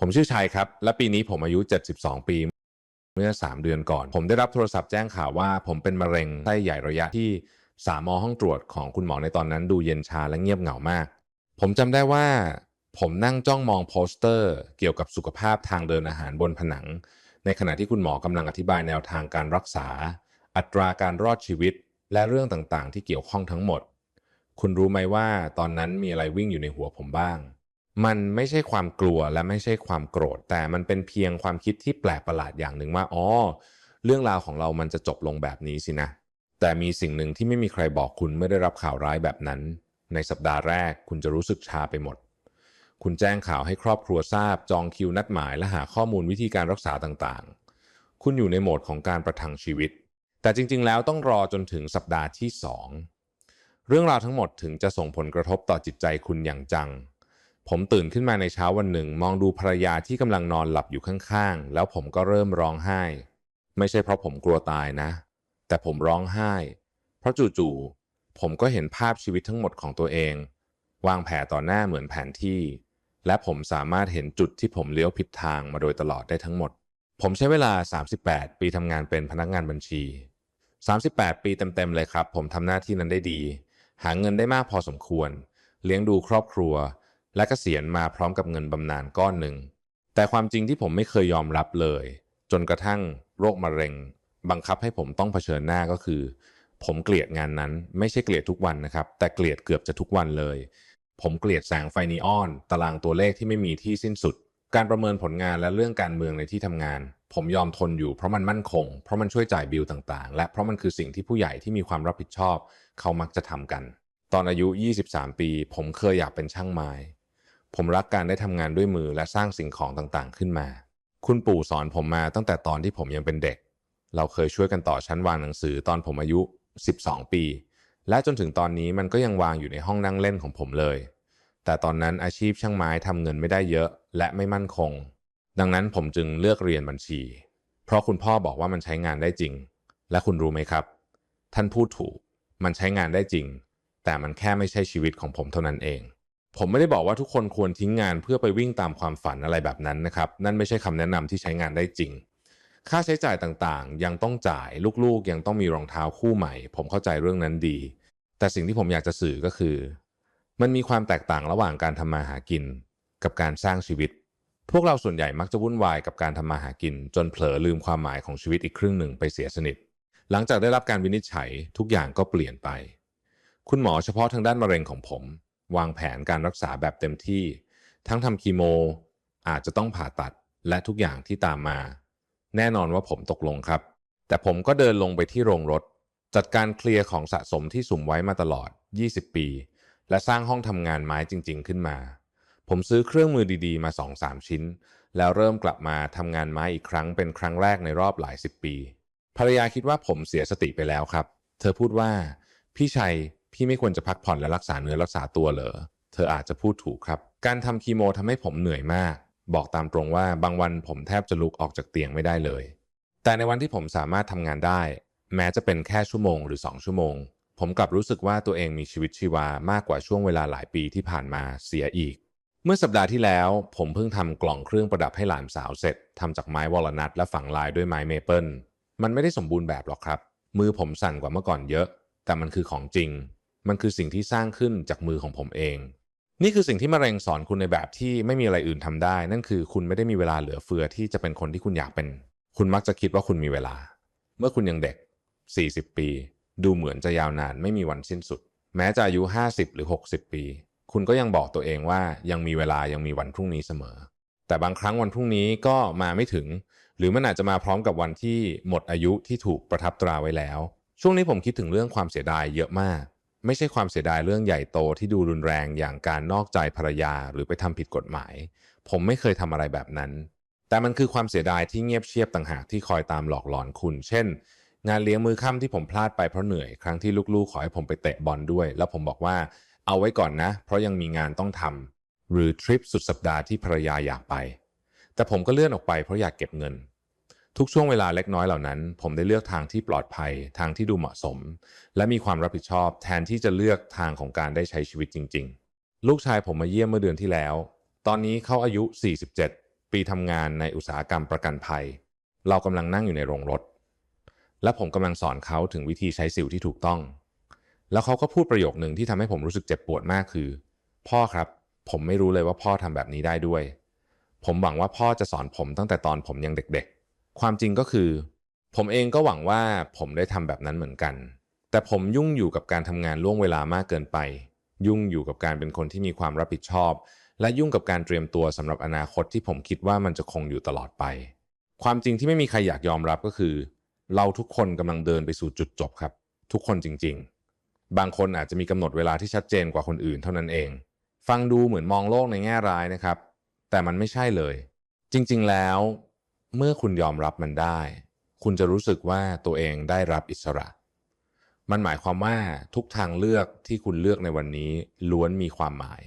ผมชื่อชัยครับ และปีนี้ผมอายุ 72 ปี เมื่อ 3 เดือนก่อน ผมได้รับโทรศัพท์แจ้งข่าวว่า ผมเป็นมะเร็งไส้ใหญ่ระยะที่สามมห้องตรวจของคุณหมอในตอนนั้นดูเย็นชาและเงียบเหงามาก ผมจำได้ว่า ผมนั่งจ้องมองโปสเตอร์ เกี่ยวกับสุขภาพทางเดินอาหารบนผนัง ในขณะที่คุณหมอกำลังอธิบายแนวทางการรักษา อัตราการรอดชีวิต และเรื่องต่างๆ ที่เกี่ยวข้องทั้งหมด คุณรู้ไหมว่าตอนนั้นมีอะไรวิ่งอยู่ในหัวผมบ้าง มันไม่ใช่ความกลัวและไม่ใช่ความโกรธ แต่มันเป็นเพียงความคิดที่แปลกประหลาดอย่างหนึ่งว่าอ๋อเรื่องราวของเรามันจะจบลงแบบนี้สินะ แต่มีสิ่งหนึ่งที่ไม่มีใครบอกคุณเมื่อได้รับข่าวร้ายแบบนั้น ในสัปดาห์แรกคุณจะรู้สึกชาไปหมด คุณแจ้งข่าวให้ครอบครัวทราบ จองคิวนัดหมายและหาข้อมูลวิธีการรักษาต่างๆ คุณอยู่ในโหมดของการประทังชีวิต แต่จริง ๆ แล้วต้องรอจนถึงสัปดาห์ที่สองเรื่องราวทั้งหมดถึงจะส่งผลกระทบต่อจิตใจคุณอย่างจัง ผมตื่นขึ้นมาในเช้าวันหนึ่ง มองดูภรรยาที่กำลังนอนหลับอยู่ข้างๆ แล้วผมก็เริ่มร้องไห้ ไม่ใช่เพราะผมกลัวตายนะ แต่ผมร้องไห้ เพราะจู่ๆผมก็เห็นภาพชีวิตทั้งหมดของตัวเอง วางแผนต่อหน้าเหมือนแผนที่ และผมสามารถเห็นจุดที่ผมเลี้ยวผิดทางมาโดยตลอดได้ทั้งหมด ผมใช้เวลา 38 ปีทำงานเป็นพนักงานบัญชี 38 ปีเต็มๆเลยครับ ผมทำหน้าที่นั้นได้ดี หาเงินได้มากพอสมควร เลี้ยงดูครอบครัว และกะเกษียณมาพร้อมกับเงินบำนาญก้อนหนึ่ง แต่ความจริงที่ผมไม่เคยยอมรับเลย จนกระทั่งโรคมะเร็ง บังคับให้ผมต้องเผชิญหน้าก็คือ ผมเกลียดงานนั้นไม่ใช่เกลียดทุกวันนะครับ แต่เกลียดเกือบจะทุกวันเลย ผมเกลียดแสงไฟนีออน ตารางตัวเลขที่ไม่มีที่สิ้นสุด การประเมินผลงานและเรื่องการเมืองในที่ทำงาน ผมยอมทนอยู่เพราะมันมั่นคง เพราะมันช่วยจ่ายบิลต่างๆ และเพราะมันคือสิ่งที่ผู้ใหญ่ที่มีความรับผิดชอบ เขามักจะทำกัน ตอนอายุ 23 ปี ผมเคยอยากเป็นช่างไม้ ผมรักการได้ทำงานด้วยมือและสร้างสิ่งของต่างๆ ขึ้นมา คุณปู่สอนผมมาตั้งแต่ตอนที่ผมยังเป็นเด็ก เราเคยช่วยกันต่อชั้นวางหนังสือตอนผมอายุ 12 ปี และจนถึงตอนนี้มันก็ยังวางอยู่ในห้องนั่งเล่นของผมเลย แต่ตอนนั้นอาชีพช่างไม้ทำเงินไม่ได้เยอะ และไม่มั่นคง ดังนั้นผมจึงเลือกเรียนบัญชี เพราะคุณพ่อบอกว่ามันใช้งานได้จริง และคุณรู้ไหมครับ ท่านพูดถูก มันใช้งานได้จริง แต่มันแค่ไม่ใช่ชีวิตของผมเท่านั้นเอง ผมไม่ได้บอกว่าทุกคนควรทิ้งงานเพื่อไปวิ่งตามความฝันอะไรแบบนั้นนะครับ นั่นไม่ใช่คำแนะนำที่ใช้งานได้จริง ค่าใช้จ่ายต่างๆ ยังต้องจ่ายลูกๆ ยังต้องมีรองเท้าคู่ใหม่ ผมเข้าใจเรื่องนั้นดี แต่สิ่งที่ผมอยากจะสื่อก็คือ มันมีความแตกต่างระหว่างการทำมาหากิน กับการสร้างชีวิต พวกเราส่วนใหญ่มักจะวุ่นวายกับการทำมาหากิน จนเผลอลืมความหมายของชีวิตอีกครึ่งหนึ่งไปเสียสนิท หลังจากได้รับการวินิจฉัยทุกอย่างก็เปลี่ยนไป คุณหมอเฉพาะทางด้านมะเร็งของผม วางแผนการรักษาแบบเต็มที่ ทั้งทำคีโม อาจจะต้องผ่าตัดและทุกอย่างที่ตามมา แน่นอนว่าผมตกลงครับ แต่ผมก็เดินลงไปที่โรงรถ จัดการเคลียร์ของสะสมที่สุ่มไว้มาตลอด 20 ปี และสร้างห้องทำงานไม้จริง ๆ ขึ้นมา ผมซื้อเครื่องมือดีๆ มา 2-3 ชิ้น แล้วเริ่มกลับมาทำงานไม้อีกครั้งเป็นครั้งแรกในรอบหลายสิบปี ภรรยาคิดว่าผมเสียสติไปแล้วครับ เธอพูดว่า พี่ชัย พี่ไม่ควรจะพักผ่อนและรักษาเนื้อรักษาตัวเหรอ เธออาจจะพูดถูกครับ การทำคีโมทำให้ผมเหนื่อยมาก บอกตามตรงว่าบางวันผมแทบจะลุกออกจากเตียงไม่ได้เลย แต่ในวันที่ผมสามารถทำงานได้ แม้จะเป็นแค่ชั่วโมงหรือ 2 ชั่วโมง ผมกลับรู้สึกว่าตัวเองมีชีวิตชีวามากกว่าช่วงเวลาหลายปีที่ผ่านมาเสียอีก เมื่อสัปดาห์ที่แล้ว ผมเพิ่งทำกล่องเครื่องประดับให้หลานสาวเสร็จทำจากไม้วอลนัทและฝังลายด้วยไม้เมเปิลมันไม่ได้สมบูรณ์แบบหรอกครับ มือผมสั่นกว่าเมื่อก่อนเยอะ แต่มันคือของจริง มันคือสิ่งที่สร้างขึ้นจากมือของผมเอง นี่คือสิ่งที่มะเร็งสอนคุณในแบบที่ไม่มีอะไรอื่นทำได้ นั่นคือคุณไม่ได้มีเวลาเหลือเฟือที่จะเป็นคนที่คุณอยากเป็น คุณมักจะคิดว่าคุณมีเวลา เมื่อคุณยังเด็ก 40 ปี ดูเหมือนจะยาวนานไม่มีวันสิ้นสุด แม้จะอายุ 50 หรือ 60 ปี คุณก็ยังบอกตัวเองว่ายังมีเวลายังมีวันพรุ่งนี้เสมอ แต่บางครั้งวันพรุ่งนี้ก็มาไม่ถึง หรือมันอาจจะมาพร้อมกับวันที่หมดอายุที่ถูกประทับตราไว้แล้ว ช่วงนี้ผมคิดถึงเรื่องความเสียดายเยอะมาก ไม่ใช่ความเสียดายเรื่องใหญ่โตที่ดูรุนแรงอย่างการนอกใจภรรยาหรือไปทำผิดกฎหมาย ผมไม่เคยทำอะไรแบบนั้น แต่มันคือความเสียดายที่เงียบเชียบต่างหากที่คอยตามหลอกหลอนคุณ เช่น งานเลี้ยงมือค่ำที่ผมพลาดไปเพราะเหนื่อยครั้งที่ลูกๆ ขอให้ผมไปเตะบอลด้วย แล้วผมบอกว่าเอาไว้ก่อนนะ เพราะยังมีงานต้องทำหรือทริปสุดสัปดาห์ที่ภรรยาอยากไป แต่ผมก็เลื่อนออกไปเพราะอยากเก็บเงิน ทุกช่วงเวลาเล็กน้อยเหล่านั้น ผมได้เลือกทางที่ปลอดภัยทางที่ดูเหมาะสม และมีความรับผิดชอบแทนที่จะเลือกทางของการได้ใช้ชีวิตจริง ๆ ลูกชายผมมาเยี่ยมเมื่อเดือนที่แล้ว ตอนนี้เขาอายุ 47 ปีทำงานในอุตสาหกรรมประกันภัย เรากำลังนั่งอยู่ในโรงรถ และผมกำลังสอนเขาถึงวิธีใช้สิวที่ถูกต้อง แล้วเขาก็พูดประโยคหนึ่งที่ทำให้ผมรู้สึกเจ็บปวดมากคือ พ่อครับ ผมไม่รู้เลยว่าพ่อทำแบบนี้ได้ด้วย ผมหวังว่าพ่อจะสอนผมตั้งแต่ตอนผมยังเด็กๆ ความจริงก็คือ ผมเองก็หวังว่าผมได้ทำแบบนั้นเหมือนกัน แต่ผมยุ่งอยู่กับการทำงานล่วงเวลามากเกินไป ยุ่งอยู่กับการเป็นคนที่มีความรับผิดชอบ และยุ่งกับการเตรียมตัวสำหรับอนาคตที่ผมคิดว่ามันจะคงอยู่ตลอดไป ความจริงที่ไม่มีใครอยากยอมรับก็คือ เราทุกคนกำลังเดินไปสู่จุดจบครับ ทุกคนจริง ๆ บางคนอาจจะมีกำหนดเวลาที่ชัดเจนกว่าคนอื่นเท่านั้นเอง ฟังดูเหมือนมองโลกในแง่ร้ายนะครับ แต่มันไม่ใช่เลย จริง ๆ แล้ว เมื่อคุณยอมรับมันได้ คุณจะรู้สึกว่าตัวเองได้รับอิสระ มันหมายความว่าทุกทางเลือกที่คุณเลือกในวันนี้ล้วนมีความหมาย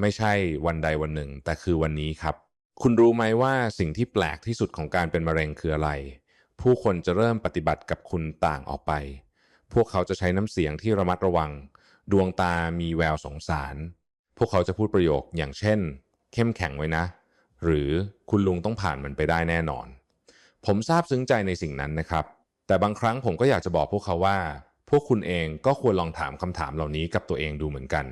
ไม่ใช่วันใดวันหนึ่ง แต่คือวันนี้ครับ คุณรู้ไหมว่าสิ่งที่แปลกที่สุดของการเป็นมะเร็งคืออะไร ผู้คนจะเริ่มปฏิบัติกับคุณต่างออกไป พวกเขาจะใช้น้ำเสียงที่ระมัดระวัง ดวงตามีแววสงสาร พวกเขาจะพูดประโยคอย่างเช่น เข้มแข็งไว้นะ หรือคุณลุงต้องผ่านมันไปได้แน่นอน ผมซาบซึ้งใจในสิ่งนั้นนะครับ แต่บางครั้งผมก็อยากจะบอกพวกเขาว่า พวกคุณเองก็ควรลองถามคำถามเหล่านี้กับตัวเองดูเหมือนกัน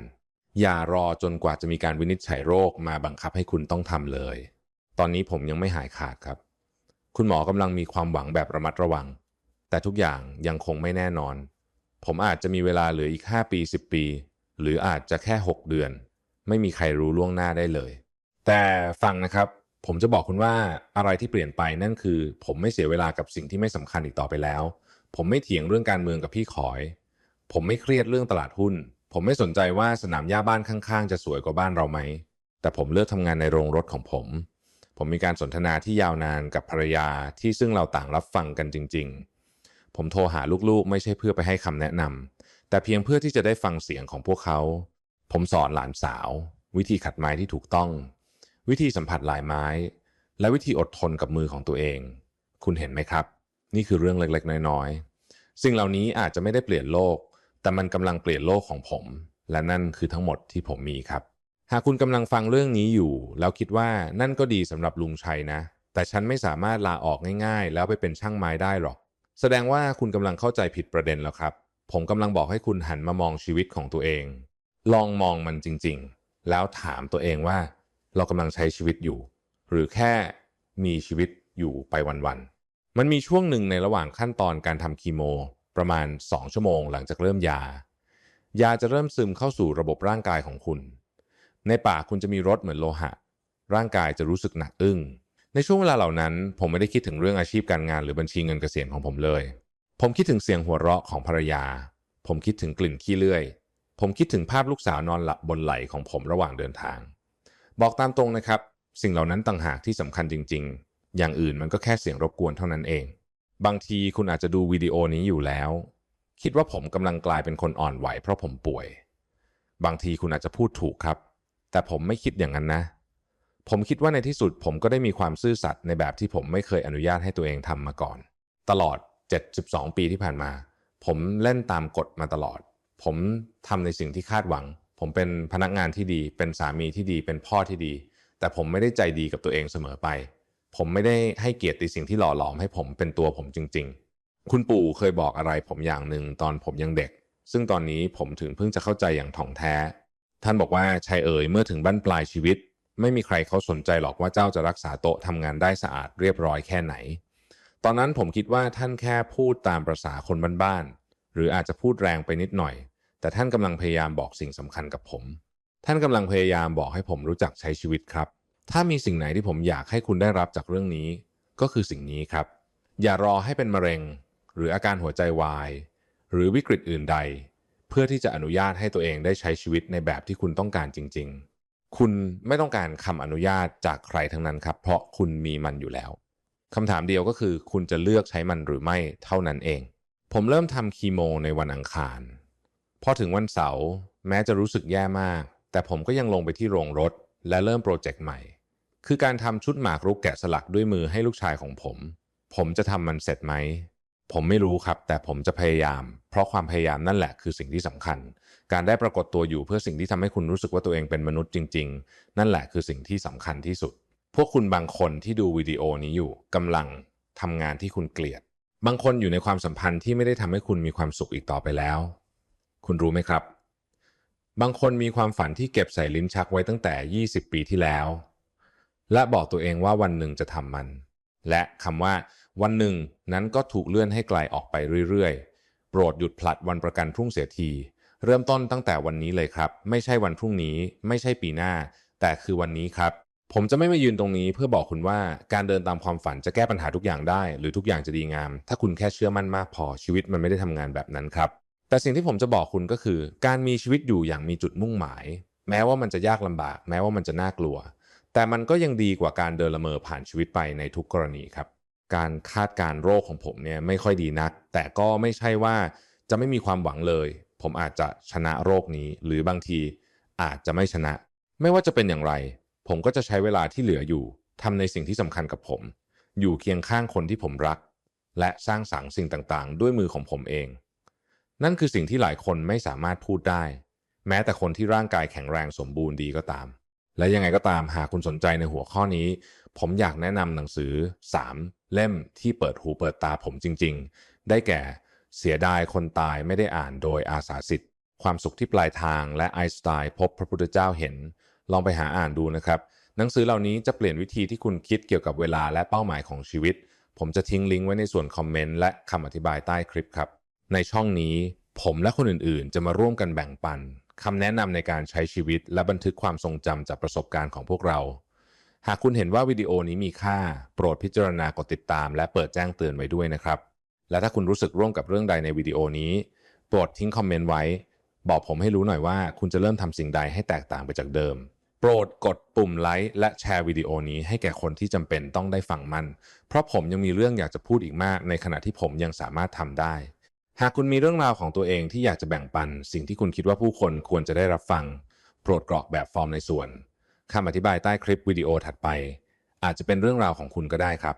อย่ารอจนกว่าจะมีการวินิจฉัยโรคมาบังคับให้คุณต้องทำเลย ตอนนี้ผมยังไม่หายขาดครับ คุณหมอกำลังมีความหวังแบบระมัดระวัง แต่ทุกอย่างยังคงไม่แน่นอน ผมอาจจะมีเวลาเหลืออีก 5 ปี 10 ปี หรืออาจจะแค่ 6 เดือน ไม่มีใครรู้ล่วงหน้าได้เลย แต่ฟังนะครับผมจะบอกคุณว่าอะไรที่เปลี่ยนไปนั่นคือ ผมไม่เสียเวลากับสิ่งที่ไม่สำคัญอีกต่อไปแล้ว ผมไม่เถียงเรื่องการเมืองกับพี่ขอย ผมไม่เครียดเรื่องตลาดหุ้น ผมไม่สนใจว่าสนามหญ้าบ้านข้างๆ จะสวยกว่าบ้านเราไหม แต่ผมเลือกทำงานในโรงรถของผม ผมมีการสนทนาที่ยาวนานกับภรรยาที่ซึ่งเราต่างรับฟังกันจริง ๆ ผมโทรหาลูกๆ ไม่ใช่เพื่อไปให้คำแนะนำแต่เพียงเพื่อที่จะได้ฟังเสียงของพวกเขา ผมสอนหลานสาว วิธีขัดไม้ที่ถูกต้อง วิธีสัมผัสลายไม้ และวิธีอดทนกับมือของตัวเอง คุณเห็นไหมครับ นี่คือเรื่องเล็กๆ น้อยๆ สิ่งเหล่านี้อาจจะไม่ได้เปลี่ยนโลก แต่มันกำลังเปลี่ยนโลกของผม และนั่นคือทั้งหมดที่ผมมีครับ หากคุณกำลังฟังเรื่องนี้อยู่ แล้วคิดว่านั่นก็ดีสำหรับลุงชัยนะ แต่ฉันไม่สามารถลาออกง่าย ๆ แล้วไปเป็นช่างไม้ได้หรอก แสดงว่าคุณกำลังเข้าใจผิดประเด็นแล้วครับ ผมกำลังบอกให้คุณหันมามองชีวิตของตัวเอง ลองมองมันจริง ๆ แล้วถามตัวเองว่า เรากำลังใช้ชีวิตอยู่ หรือแค่มีชีวิตอยู่ไปวันๆ มันมีช่วงหนึ่งในระหว่างขั้นตอนการทำคีโม ประมาณ 2 ชั่วโมงหลังจากเริ่มยา ยาจะเริ่มซึมเข้าสู่ระบบร่างกายของคุณ ในปากคุณจะมีรสเหมือนโลหะ ร่างกายจะรู้สึกหนักอึ้ง ในช่วงเวลาเหล่านั้น ผมไม่ได้คิดถึงเรื่องอาชีพการงานหรือบัญชีเงินเกษียณของผมเลย ผมคิดถึงเสียงหัวเราะของภรรยา ผมคิดถึงกลิ่นขี้เลื่อย ผมคิดถึงภาพลูกสาวนอนหลับบนไหล่ของผมระหว่างเดินทาง บอกตามตรงนะครับ สิ่งเหล่านั้นต่างหากที่สำคัญจริง ๆ อย่างอื่นมันก็แค่เสียงรบกวนเท่านั้นเอง บางทีคุณอาจจะดูวิดีโอนี้อยู่แล้ว คิดว่าผมกำลังกลายเป็นคนอ่อนไหวเพราะผมป่วย บางทีคุณอาจจะพูดถูกครับ แต่ผมไม่คิดอย่างนั้นนะ ผมคิดว่าในที่สุดผมก็ได้มีความซื่อสัตย์ในแบบที่ผมไม่เคยอนุญาตให้ตัวเองทำมาก่อน ตลอด 72 ปีที่ผ่านมา ผมเล่นตามกฎมาตลอด ผมทำในสิ่งที่คาดหวัง ผมเป็นพนักงานที่ดี เป็นสามีที่ดี เป็นพ่อที่ดี แต่ผมไม่ได้ใจดีกับตัวเองเสมอไป ผมไม่ได้ให้เกียรติสิ่งที่หล่อหลอมให้ผมเป็นตัวผมจริง ๆ คุณปู่เคยบอกอะไรผมอย่างหนึ่งตอนผมยังเด็ก ซึ่งตอนนี้ผมถึงเพิ่งจะเข้าใจอย่างถ่องแท้ ท่านบอกว่าชายเอ๋ยเมื่อถึงบั้นปลายชีวิต ไม่มีใครเขาสนใจหรอกว่าเจ้าจะรักษาโต๊ะทำงานได้สะอาดเรียบร้อยแค่ไหน ตอนนั้นผมคิดว่าท่านแค่พูดตามประษาคนบ้านๆหรืออาจจะพูดแรงไปนิดหน่อย แต่ท่านกำลังพยายามบอกสิ่งสำคัญกับผม ท่านกำลังพยายามบอกให้ผมรู้จักใช้ชีวิตครับ ถ้ามีสิ่งไหนที่ผมอยากให้คุณได้รับจากเรื่องนี้ ก็คือสิ่งนี้ครับ อย่ารอให้เป็นมะเร็ง หรืออาการหัวใจวาย หรือวิกฤตอื่นใด เพื่อที่จะอนุญาตให้ตัวเองได้ใช้ชีวิตในแบบที่คุณต้องการจริง ๆ คุณไม่ต้องการคำอนุญาตจากใครทั้งนั้นครับ เพราะคุณมีมันอยู่แล้วคำถามเดียวก็คือ คุณจะเลือกใช้มันหรือไม่เท่านั้นเอง ผมเริ่มทำคีโมในวันอังคาร พอถึงวันเสาร์แม้จะรู้สึกแย่มาก แต่ผมก็ยังลงไปที่โรงรถ และเริ่มโปรเจกต์ใหม่ คือการทำชุดหมากรุกแกะสลักด้วยมือให้ลูกชายของผม ผมจะทำมันเสร็จไหม ผมไม่รู้ครับ แต่ผมจะพยายาม เพราะความพยายามนั่นแหละคือสิ่งที่สำคัญ การได้ปรากฏตัวอยู่เพื่อสิ่งที่ทำให้คุณรู้สึกว่าตัวเองเป็นมนุษย์จริง ๆ นั่นแหละคือสิ่งที่สำคัญที่สุด พวกคุณบางคนที่ดูวิดีโอนี้อยู่กำลังทำงานที่คุณเกลียด บางคนอยู่ในความสัมพันธ์ที่ไม่ได้ทำให้คุณมีความสุขอีกต่อไปแล้ว คุณรู้ไหมครับ บางคนมีความฝันที่เก็บใส่ลิ้นชักไว้ตั้งแต่ 20 ปีที่แล้ว และบอกตัวเองว่าวันหนึ่งจะทำมัน และคำว่า วันหนึ่งนั้นก็ถูกเลื่อนให้ไกลออกไปเรื่อยๆ โปรดหยุดผลัดวันประกันพรุ่งเสียที เริ่มต้นตั้งแต่วันนี้เลยครับ ไม่ใช่วันพรุ่งนี้ ไม่ใช่ปีหน้า แต่คือวันนี้ครับ ผมจะไม่มายืนตรงนี้เพื่อบอกคุณว่าการเดินตามความฝันจะแก้ปัญหาทุกอย่างได้ หรือทุกอย่างจะดีงาม ถ้าคุณแค่เชื่อมั่นมากพอชีวิตมันไม่ได้ทำงานแบบนั้นครับ แต่สิ่งที่ผมจะบอกคุณก็คือ การมีชีวิตอยู่อย่างมีจุดมุ่งหมาย แม้ว่ามันจะยากลำบาก แม้ว่ามันจะน่ากลัว แต่มันก็ยังดีกว่าการเดินละเมอผ่านชีวิตไปในทุกกรณีครับ การคาดการโรคของผมเนี่ยไม่ค่อยดีนัก แต่ก็ไม่ใช่ว่าจะไม่มีความหวังเลย ผมอาจจะชนะโรคนี้ หรือบางทีอาจจะไม่ชนะ ไม่ว่าจะเป็นอย่างไร ผมก็จะใช้เวลาที่เหลืออยู่ทำในสิ่งที่สำคัญกับผม อยู่เคียงข้างคนที่ผมรัก และสร้างสรรค์สิ่งต่างๆ ด้วยมือของผมเอง นั่นคือสิ่งที่หลายคนไม่สามารถพูดได้ แม้แต่คนที่ร่างกายแข็งแรงสมบูรณ์ดีก็ตาม และยังไงก็ตามหากคุณสนใจในหัวข้อนี้ ผมอยากแนะนำหนังสือ 3 เล่มที่เปิดหูเปิดตาผมจริง ๆ ได้แก่เสียดายคนตายไม่ได้อ่านโดยอาสาสิทธิ์ความสุขที่ปลายทางและไอน์สไตน์พบพระพุทธเจ้าเห็น ลองไปหาอ่านดูนะครับ หนังสือเหล่านี้จะเปลี่ยนวิธีที่คุณคิดเกี่ยวกับเวลาและเป้าหมายของชีวิต ผมจะทิ้งลิงก์ไว้ในส่วนคอมเมนต์และคำอธิบายใต้คลิปครับ ในช่องนี้ผมและคนอื่นๆ จะมาร่วมกันแบ่งปันคำแนะนำในการใช้ชีวิตและบันทึกความทรงจำจากประสบการณ์ของพวกเรา หากคุณเห็นว่าวิดีโอนี้มีค่า โปรดพิจารณากดติดตาม และเปิดแจ้งเตือนไว้ด้วยนะครับ และถ้าคุณรู้สึกร่วมกับเรื่องใดในวิดีโอนี้ โปรดทิ้งคอมเมนต์ไว้ บอกผมให้รู้หน่อยว่าคุณจะเริ่มทำสิ่งใดให้แตกต่างไปจากเดิม โปรดกดปุ่มไลค์และแชร์วิดีโอนี้ให้แก่คนที่จำเป็นต้องได้ฟังมัน เพราะผมยังมีเรื่องอยากจะพูดอีกมาก ในขณะที่ผมยังสามารถทำได้ หากคุณมีเรื่องราวของตัวเองที่อยากจะแบ่งปัน สิ่งที่คุณคิดว่าผู้คนควรจะได้รับฟัง โปรดกรอกแบบฟอร์มในส่วนคำอธิบายใต้คลิปวิดีโอถัดไป อาจจะเป็นเรื่องราวของคุณก็ได้ครับ